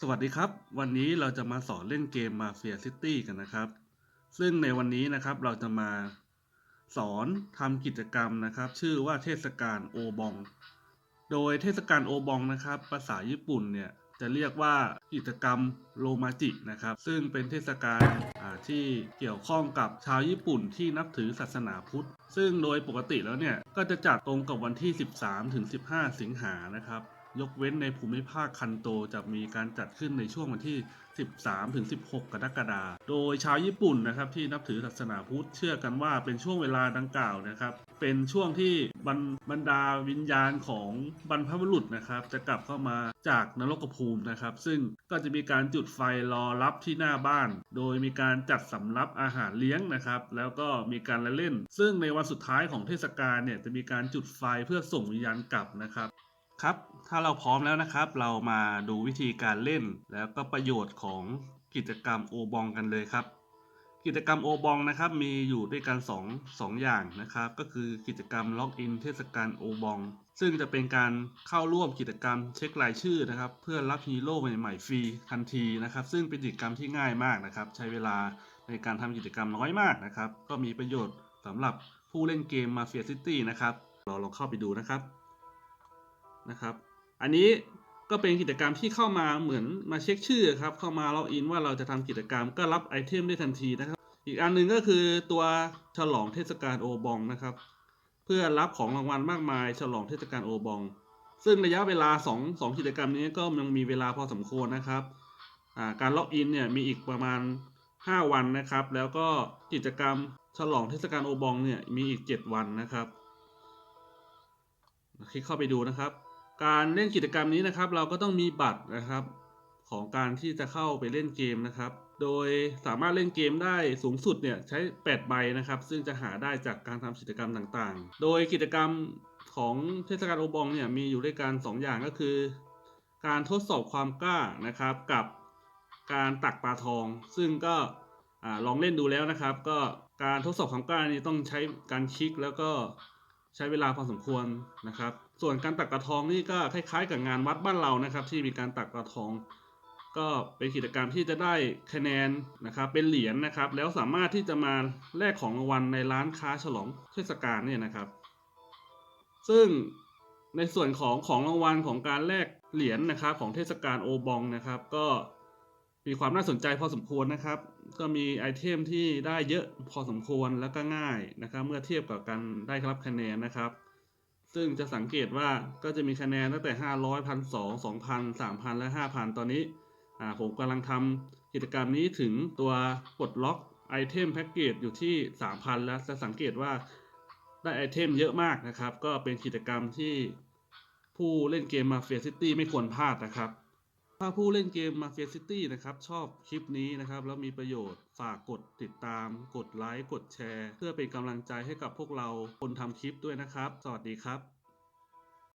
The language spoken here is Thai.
สวัสดีครับ วันนี้เราจะมาสอนเล่นเกม Mafia City กันนะครับ ซึ่งในวันนี้นะครับเราจะมาสอนทำกิจกรรมนะครับ ชื่อว่าเทศกาลโอบอง โดยเทศกาลโอบองนะครับ ภาษาญี่ปุ่นเนี่ยจะเรียกว่ากิจกรรมโรมาจินะครับ ซึ่งเป็นเทศกาลที่เกี่ยวข้องกับชาวญี่ปุ่นที่นับถือศาสนาพุทธ ซึ่งโดยปกติแล้วเนี่ยก็จะจัดตรงกับวันที่ 13ถึง15 สิงหานะครับ ยกเว้นในภูมิภาคคันโตจะมีการจัดขึ้นในช่วงวันที่ 13 ถึง 16 กรกฎาคม โดยชาวญี่ปุ่นนะครับที่นับถือศาสนาพุทธเชื่อกันว่าเป็นช่วงเวลาดังกล่าวนะครับ เป็นช่วงที่บรรบรรดาวิญญาณของบรรพบุรุษนะครับ จะกลับเข้ามาจากนรกภูมินะครับ ซึ่งก็จะมีการจุดไฟรอรับที่หน้าบ้าน โดยมีการจัดสำรับอาหารเลี้ยงนะครับ แล้วก็มีการละเล่น ซึ่งในวันสุดท้ายของเทศกาลเนี่ยจะมีการจุดไฟเพื่อส่งวิญญาณกลับนะครับ ครับถ้าเราพร้อมแล้วนะครับ เรามาดูวิธีการเล่น แล้วก็ประโยชน์ของกิจกรรมโอบองกันเลยครับ กิจกรรมโอบองนะครับ มีอยู่ด้วยกัน2งสองอย่างนะครับ ก็คือกิจกรรมล็อกอินเทศกาลโอบอง ซึ่งจะเป็นการเข้าร่วมกิจกรรมเช็ครายชื่อนะครับ เพื่อรับฮีโร่ใหม่ๆฟรีทันทีนะครับ ซึ่งเป็นกิจกรรมที่ง่ายมากนะครับ ใช้เวลาในการทำกิจกรรมน้อยมากนะครับ ก็มีประโยชน์สำหรับผู้เล่นเกม Mafia City นะครับ เราลองเข้าไปดูนะครับ นะครับ อันนี้ก็เป็นกิจกรรมที่เข้ามาเหมือนมาเช็คชื่อครับ เข้ามาล็อกอินว่าเราจะทำกิจกรรมก็รับไอเทมได้ทันทีนะครับ อีกอันหนึ่งก็คือตัวฉลองเทศกาลโอบองนะครับ เพื่อรับของรางวัลมากมาย ฉลองเทศกาลโอบอง ซึ่งระยะเวลา2 2กิจกรรมนี้ก็ยังมีเวลาพอสมควรนะครับการล็อกอินเนี่ยมีอีกประมาณ 5 วันนะครับ แล้วก็กิจกรรมฉลองเทศกาลโอบองเนี่ยมีอีก 7 วันนะครับ คลิกเข้าไปดูนะครับ การเล่นกิจกรรมนี้นะครับ เราก็ต้องมีบัตรนะครับ ของการที่จะเข้าไปเล่นเกมนะครับ โดยสามารถเล่นเกมได้สูงสุดเนี่ยใช้ 8 ใบนะครับ ซึ่งจะหาได้จากการทำกิจกรรมต่างๆ โดยกิจกรรมของเทศกาลโอบองเนี่ยมีอยู่ด้วยกัน2อย่างก็คือ การทดสอบความกล้านะครับกับการตักปลาทอง ซึ่งก็อลองเล่นดูแล้วนะครับ ก็การทดสอบความกล้านี่ต้องใช้การคลิกแล้วก็ ใช้เวลาพอสมควรนะครับ ส่วนการตักปลาทองนี่ก็คล้ายๆ กับงานวัดบ้านเรานะครับ ที่มีการตักปลาทอง ก็เป็นกิจกรรมที่จะได้คะแนนนะครับเป็นเหรียญนะครับ แล้วสามารถที่จะมาแลกของรางวัลในร้านค้าฉลองเทศกาลเนี่ยนะครับ ซึ่งในส่วนของของรางวัลของการแลกเหรียญนะครับของเทศกาลโอบองนะครับ ก็ มีความน่าสนใจพอสมควรนะครับ ก็มีไอเทมที่ได้เยอะพอสมควรแล้วก็ง่ายนะครับ เมื่อเทียบกับการได้รับคะแนนนะครับ ซึ่งจะสังเกตว่าก็จะมีคะแนนตั้งแต่ 500 1 2 2,000 3,000 และ 5,000 ตอนนี้ผมกำลังทำกิจกรรมนี้ถึงตัวปลดล็อกไอเทมแพ็กเกจอยู่ที่ 3,000 แล้วจะสังเกตว่าได้ไอเทมเยอะมากนะครับ ก็เป็นกิจกรรมที่ผู้เล่นเกม Mafia City ไม่ควรพลาดนะครับ ถ้าผู้เล่นเกม Mafia City นะครับ ชอบคลิปนี้นะครับ แล้วมีประโยชน์ฝากกดติดตาม กดไลค์ กดแชร์ เพื่อเป็นกำลังใจให้กับพวกเราคนทำคลิปด้วยนะครับ สวัสดีครับ